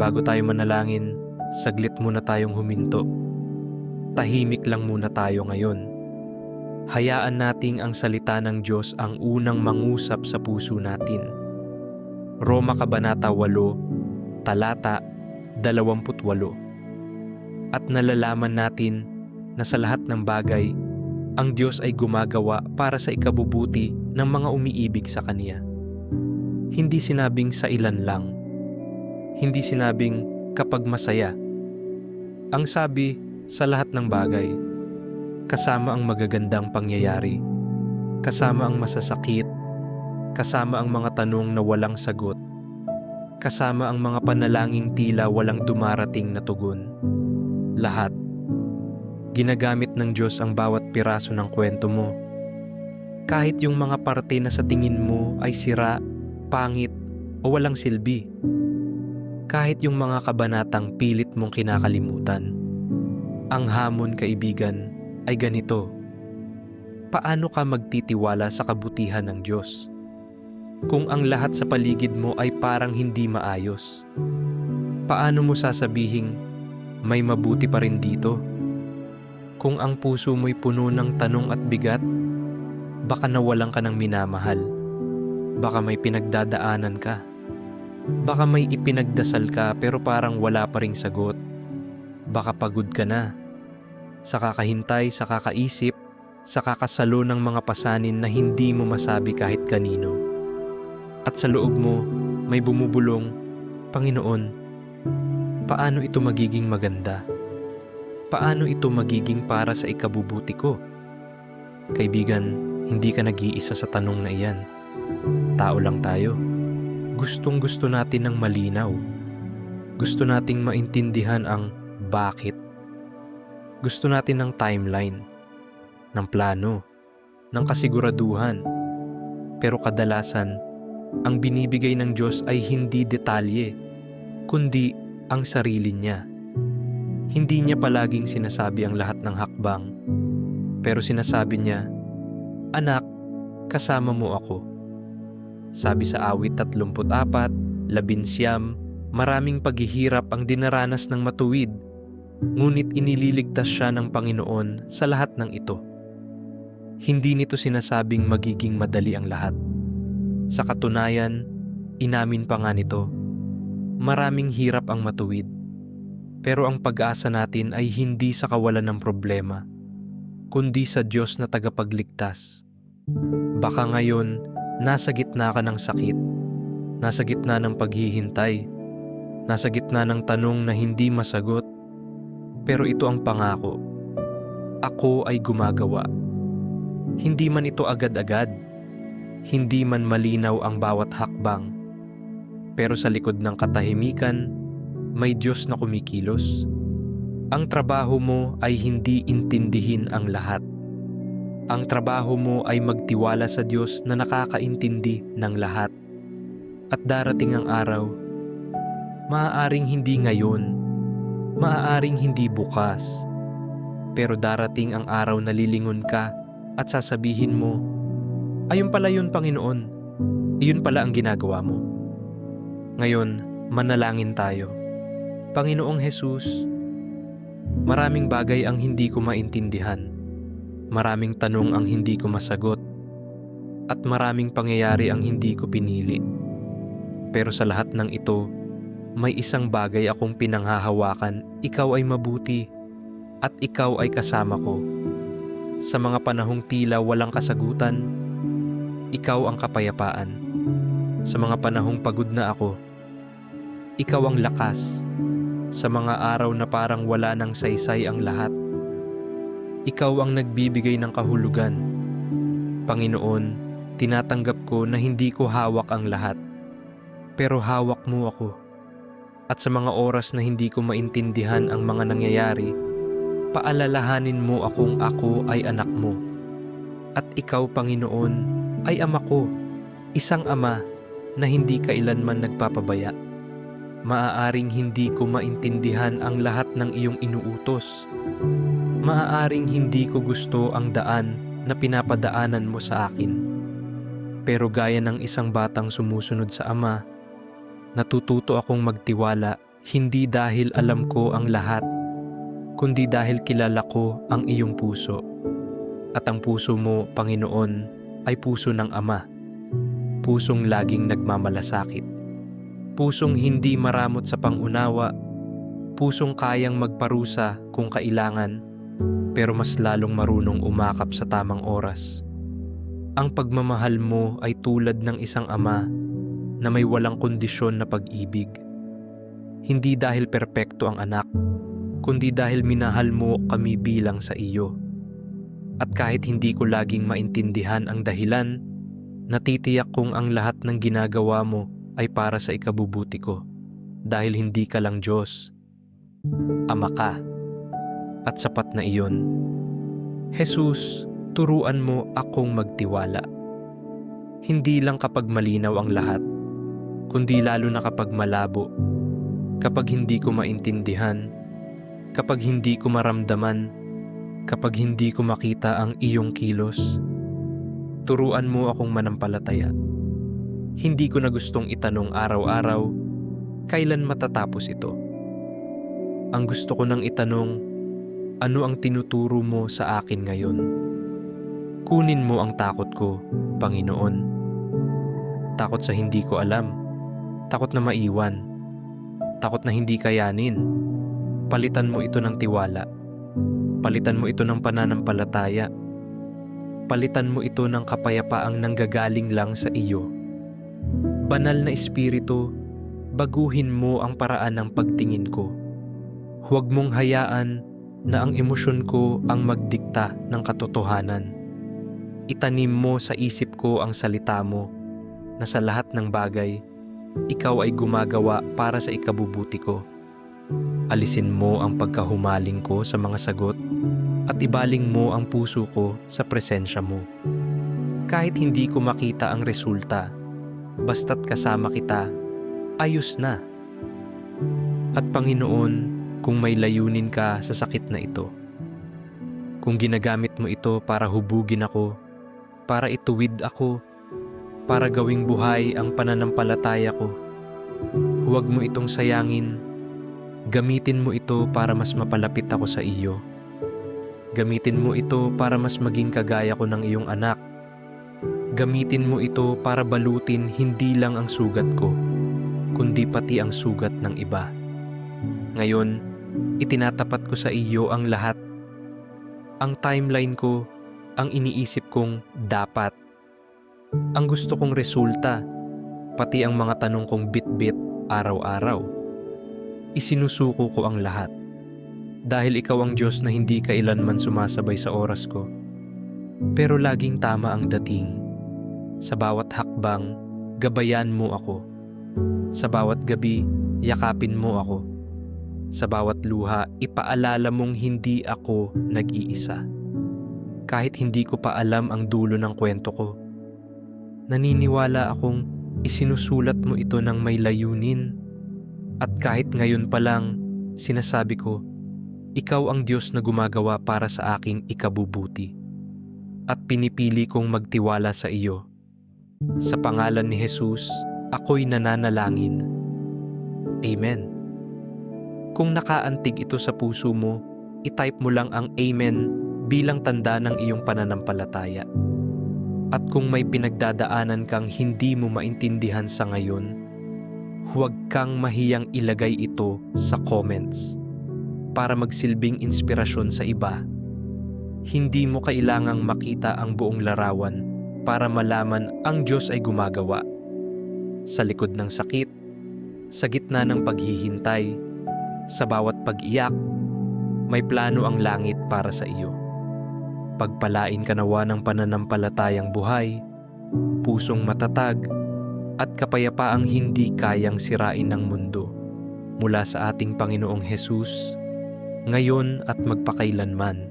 bago tayo manalangin, saglit muna tayong huminto. Tahimik lang muna tayo ngayon. Hayaan nating ang salita ng Diyos ang unang mangusap sa puso natin. Roma Kabanata 8, Talata 28 At nalalaman natin na sa lahat ng bagay, ang Diyos ay gumagawa para sa ikabubuti ng mga umiibig sa Kanya. Hindi sinabing sa ilan lang. Hindi sinabing kapag masaya. Ang sabi sa lahat ng bagay, kasama ang magagandang pangyayari, kasama ang masasakit, kasama ang mga tanong na walang sagot, kasama ang mga panalangin tila walang dumarating na tugon. Lahat. Ginagamit ng Diyos ang bawat piraso ng kwento mo. Kahit yung mga parte na sa tingin mo ay sira, pangit, o walang silbi. Kahit yung mga kabanatang pilit mong kinakalimutan. Ang hamon, kaibigan, ay ganito. Paano ka magtitiwala sa kabutihan ng Diyos? Kung ang lahat sa paligid mo ay parang hindi maayos. Paano mo sasabihing may mabuti pa rin dito? Kung ang puso mo'y puno ng tanong at bigat, baka nawalan ka ng minamahal. Baka may pinagdadaanan ka. Baka may ipinagdasal ka pero parang wala pa ring sagot. Baka pagod ka na. Sa kakahintay, sa kakaisip, sa kakasalo ng mga pasanin na hindi mo masabi kahit kanino. At sa loob mo, may bumubulong, Panginoon, paano ito magiging maganda? Paano ito magiging para sa ikabubuti ko? Kaibigan, hindi ka nag-iisa sa tanong na iyan. Tao lang tayo. Gustong gusto natin ng malinaw. Gusto nating maintindihan ang bakit. Gusto natin ng timeline, ng plano, ng kasiguraduhan. Pero kadalasan, ang binibigay ng Diyos ay hindi detalye, kundi ang sarili niya. Hindi niya palaging sinasabi ang lahat ng hakbang, pero sinasabi niya, Anak, kasama mo ako. Sabi sa awit 34, labinsyam, maraming paghihirap ang dinaranas ng matuwid, ngunit inililigtas siya ng Panginoon sa lahat ng ito. Hindi nito sinasabing magiging madali ang lahat. Sa katunayan, inamin pa nga nito, maraming hirap ang matuwid. Pero ang pag-asa natin ay hindi sa kawalan ng problema, kundi sa Diyos na tagapagligtas. Baka ngayon, nasa gitna ka ng sakit, nasa gitna ng paghihintay, nasa gitna ng tanong na hindi masagot. Pero ito ang pangako. Ako ay gumagawa. Hindi man ito agad-agad, hindi man malinaw ang bawat hakbang, pero sa likod ng katahimikan, may Diyos na kumikilos. Ang trabaho mo ay hindi intindihin ang lahat. Ang trabaho mo ay magtiwala sa Diyos na nakakaintindi ng lahat. At darating ang araw, maaaring hindi ngayon, maaaring hindi bukas, pero darating ang araw na lilingon ka at sasabihin mo, ayun pala yun Panginoon, iyon pala ang ginagawa mo. Ngayon, manalangin tayo. Panginoong Jesus, maraming bagay ang hindi ko maintindihan. Maraming tanong ang hindi ko masagot. At maraming pangyayari ang hindi ko pinili. Pero sa lahat ng ito, may isang bagay akong pinanghahawakan, ikaw ay mabuti at ikaw ay kasama ko. Sa mga panahong tila walang kasagutan, ikaw ang kapayapaan. Sa mga panahong pagod na ako, ikaw ang lakas. Sa mga araw na parang wala ng saysay ang lahat, ikaw ang nagbibigay ng kahulugan. Panginoon, tinatanggap ko na hindi ko hawak ang lahat, pero hawak mo ako. At sa mga oras na hindi ko maintindihan ang mga nangyayari, paalalahanin mo akong ako ay anak mo. At ikaw, Panginoon, ay ama ko, isang ama na hindi kailanman nagpapabaya. Maaaring hindi ko maintindihan ang lahat ng iyong inuutos. Maaaring hindi ko gusto ang daan na pinapadaanan mo sa akin. Pero gaya ng isang batang sumusunod sa ama, natututo akong magtiwala Hindi dahil alam ko ang lahat, kundi dahil kilala ko ang iyong puso. At ang puso mo, Panginoon, ay puso ng Ama. Pusong laging nagmamalasakit. Pusong hindi maramot sa pangunawa. Pusong kayang magparusa kung kailangan, pero mas lalong marunong umakap sa tamang oras. Ang pagmamahal mo ay tulad ng isang ama na may walang kondisyon na pag-ibig. Hindi dahil perpekto ang anak, kundi dahil minahal mo kami bilang sa iyo. At kahit hindi ko laging maintindihan ang dahilan, natitiyak kong ang lahat ng ginagawa mo ay para sa ikabubuti ko. Dahil hindi ka lang Diyos. Ama ka. At sapat na iyon. Jesus, turuan mo akong magtiwala. Hindi lang kapag malinaw ang lahat, kundi lalo na kapag malabo, kapag hindi ko maintindihan, kapag hindi ko maramdaman, kapag hindi ko makita ang iyong kilos. Turuan mo akong manampalataya. Hindi ko na gustong itanong araw-araw, kailan matatapos ito? Ang gusto ko nang itanong, ano ang tinuturo mo sa akin ngayon? Kunin mo ang takot ko, Panginoon. Takot sa hindi ko alam. Takot na maiwan. Takot na hindi kayanin. Palitan mo ito ng tiwala. Palitan mo ito ng pananampalataya. Palitan mo ito ng kapayapaang nanggagaling lang sa iyo. Banal na Espiritu, baguhin mo ang paraan ng pagtingin ko. Huwag mong hayaan na ang emosyon ko ang magdikta ng katotohanan. Itanim mo sa isip ko ang salita mo na sa lahat ng bagay, ikaw ay gumagawa para sa ikabubuti ko. Alisin mo ang pagkahumaling ko sa mga sagot at ibaling mo ang puso ko sa presensya mo. Kahit hindi ko makita ang resulta, basta't kasama kita, ayos na. At Panginoon, kung may layunin ka sa sakit na ito. Kung ginagamit mo ito para hubugin ako, para ituwid ako, para gawing buhay ang pananampalataya ko, huwag mo itong sayangin. Gamitin mo ito para mas mapalapit ako sa iyo. Gamitin mo ito para mas maging kagaya ko ng iyong anak. Gamitin mo ito para balutin hindi lang ang sugat ko, kundi pati ang sugat ng iba. Ngayon, itinatapat ko sa iyo ang lahat. Ang timeline ko, ang iniisip kong dapat. Ang gusto kong resulta, pati ang mga tanong kong bit-bit araw-araw. Isinusuko ko ang lahat. Dahil ikaw ang Diyos na hindi kailanman sumasabay sa oras ko. Pero laging tama ang dating. Sa bawat hakbang, gabayan mo ako. Sa bawat gabi, yakapin mo ako. Sa bawat luha, ipaalala mong hindi ako nag-iisa. Kahit hindi ko pa alam ang dulo ng kwento ko. Naniniwala akong isinusulat mo ito ng may layunin. At kahit ngayon pa lang, sinasabi ko, ikaw ang Diyos na gumagawa para sa aking ikabubuti. At pinipili kong magtiwala sa iyo. Sa pangalan ni Jesus, ako'y nananalangin. Amen. Kung nakaantig ito sa puso mo, itype mo lang ang Amen bilang tanda ng iyong pananampalataya. At kung may pinagdadaanan kang hindi mo maintindihan sa ngayon, huwag kang mahiyang ilagay ito sa comments para magsilbing inspirasyon sa iba. Hindi mo kailangang makita ang buong larawan para malaman ang Diyos ay gumagawa. Sa likod ng sakit, sa gitna ng paghihintay, sa bawat pag-iyak, may plano ang langit para sa iyo. Pagpalain ka nawa ng pananampalatayang buhay, pusong matatag, at kapayapaang hindi kayang sirain ng mundo mula sa ating Panginoong Hesus, ngayon at magpakailanman.